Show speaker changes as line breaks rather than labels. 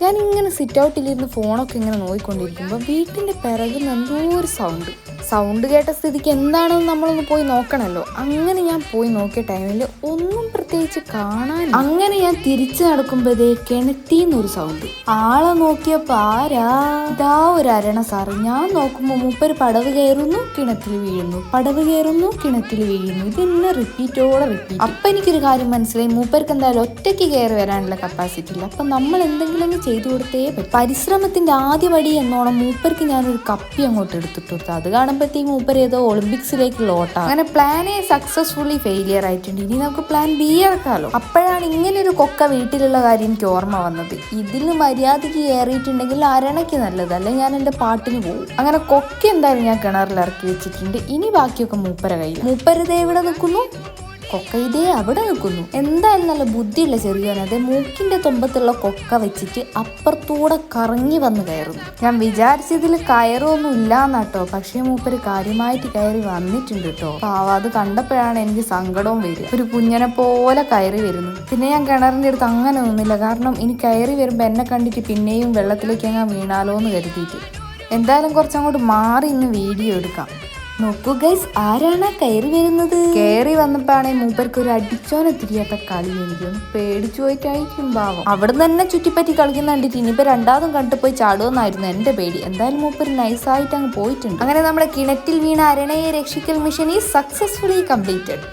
ഞാൻ ഇങ്ങനെ സിറ്റ് ഔട്ടിലിരുന്ന് ഫോണൊക്കെ ഇങ്ങനെ നോക്കിക്കൊണ്ടിരിക്കുമ്പോൾ വീട്ടിന്റെ പിറകിൽ എന്തോ ഒരു സൗണ്ട് സൗണ്ട് കേട്ട സ്ഥിതിക്ക് എന്താണെന്ന് നമ്മളൊന്ന് പോയി നോക്കണമല്ലോ അങ്ങനെ ഞാൻ പോയി നോക്കിയ ടൈമിൽ ഒന്നും പ്രത്യേകിച്ച് കാണാൻ അങ്ങനെ ഞാൻ തിരിച്ചു നടക്കുമ്പോഴേ കിണറ്റീന്നൊരു സൗണ്ട്. ആളെ നോക്കിയപ്പോ ആരാ? ഇതാ ഒരു അരണ സാറ്. ഞാൻ നോക്കുമ്പോ മൂപ്പര് പടവ് കയറുന്നു കിണറ്റിൽ വീഴുന്നു. പടവ് കയറുന്നു കിണറ്റിൽ വീഴുന്നു. ഇതെന്നെ റിപ്പീറ്റോടെ റിപ്പീറ്റ് അപ്പൊ എനിക്കൊരു കാര്യം മനസ്സിലായി. മൂപ്പർക്ക് എന്തായാലും ഒറ്റയ്ക്ക് കയറി വരാനുള്ള കപ്പാസിറ്റി ഇല്ല. അപ്പൊ നമ്മൾ എന്തെങ്കിലും ചെയ്തു കൊടുത്തേ പരിശ്രമത്തിന്റെ ആദ്യ വടി എന്നോണം മൂപ്പർക്ക് ഞാനൊരു കപ്പി അങ്ങോട്ട് എടുത്തിട്ട് കൊടുത്തു. അത് കാണുമ്പോഴത്തേക്കും മൂപ്പർ ഏതോ ഒളിമ്പിക്സിലേക്കുള്ള ഓട്ടം. അങ്ങനെ പ്ലാൻ എ സക്സസ്ഫുള്ളി ഫെയിലിയർ ആയിട്ടുണ്ട്. ഇനി നമുക്ക് പ്ലാൻ ബി ഇറക്കാമല്ലോ അപ്പോഴാണ് ഇങ്ങനെ ഒരു കൊക്ക വീട്ടിലുള്ള കാര്യം എനിക്ക് ഓർമ്മ വന്നത്. ഇതിന് മര്യാദയ്ക്ക് കയറിയിട്ടുണ്ടെങ്കിൽ അരണയ്ക്ക് നല്ലത്. അല്ലെ ഞാൻ എന്റെ പാട്ടിന് പോകും അങ്ങനെ കൊക്ക എന്തായാലും ഞാൻ കിണറിൽ ഇറക്കി വെച്ചിട്ടുണ്ട്. ഇനി ബാക്കിയൊക്കെ മൂപ്പര കയ്യിൽ മൂപ്പരത് എവിടെ നിൽക്കുന്നു. കൊക്ക ഇതേ അവിടെ നിൽക്കുന്നു. എന്തായാലും നല്ല ബുദ്ധിയുള്ള ചെറിയോൻ അതെ മൂക്കിന്റെ തുമ്പത്തുള്ള കൊക്ക വെച്ചിട്ട് അപ്പുറത്തൂടെ കറങ്ങി വന്ന് കയറുന്നു. ഞാൻ വിചാരിച്ചതിൽ കയറൊന്നും ഇല്ലാന്നാട്ടോ പക്ഷേ മൂപ്പര് കാര്യമായിട്ട് കയറി വന്നിട്ടുണ്ട് കേട്ടോ പാവ അത് കണ്ടപ്പോഴാണ് എനിക്ക് സങ്കടവും വരിക. ഒരു കുഞ്ഞനെ പോലെ കയറി വരുന്നു. പിന്നെ ഞാൻ കിണറിന്റെ അടുത്ത് അങ്ങനെ നിന്നില്ല. കാരണം ഇനി കയറി വരുമ്പോൾ എന്നെ കണ്ടിട്ട് പിന്നെയും വെള്ളത്തിലേക്ക് അങ്ങ് വീണാലോ എന്ന് കരുതിയിട്ട്. എന്തായാലും കുറച്ചങ്ങോട്ട് മാറി ഇന്ന് വീഡിയോ എടുക്കാം. നോക്കൂ ഗൈസ് ആരാണ് കയറി വരുന്നത്? കയറി വന്നപ്പോഴാണ് മൂപ്പർക്ക് ഒരു അടിച്ചോനെ തിരിയാത്ത കളി എനിക്കും പേടിച്ചു പോയിട്ടായിരിക്കും ഭാവം അവിടെ തന്നെ ചുറ്റിപ്പറ്റി കളിക്കുന്ന കണ്ടിട്ട് ഇനിയിപ്പോ രണ്ടാമതും കണ്ടു പോയി ചാടുമെന്നായിരുന്നു എന്റെ പേടി. എന്തായാലും മൂപ്പർ നൈസായിട്ട് അങ്ങ് പോയിട്ടുണ്ട്. അങ്ങനെ നമ്മുടെ കിണറ്റിൽ വീണ അരണയെ രക്ഷിക്കൽ മിഷൻ ഈ സക്സസ്ഫുള്ളി കംപ്ലീറ്റഡ്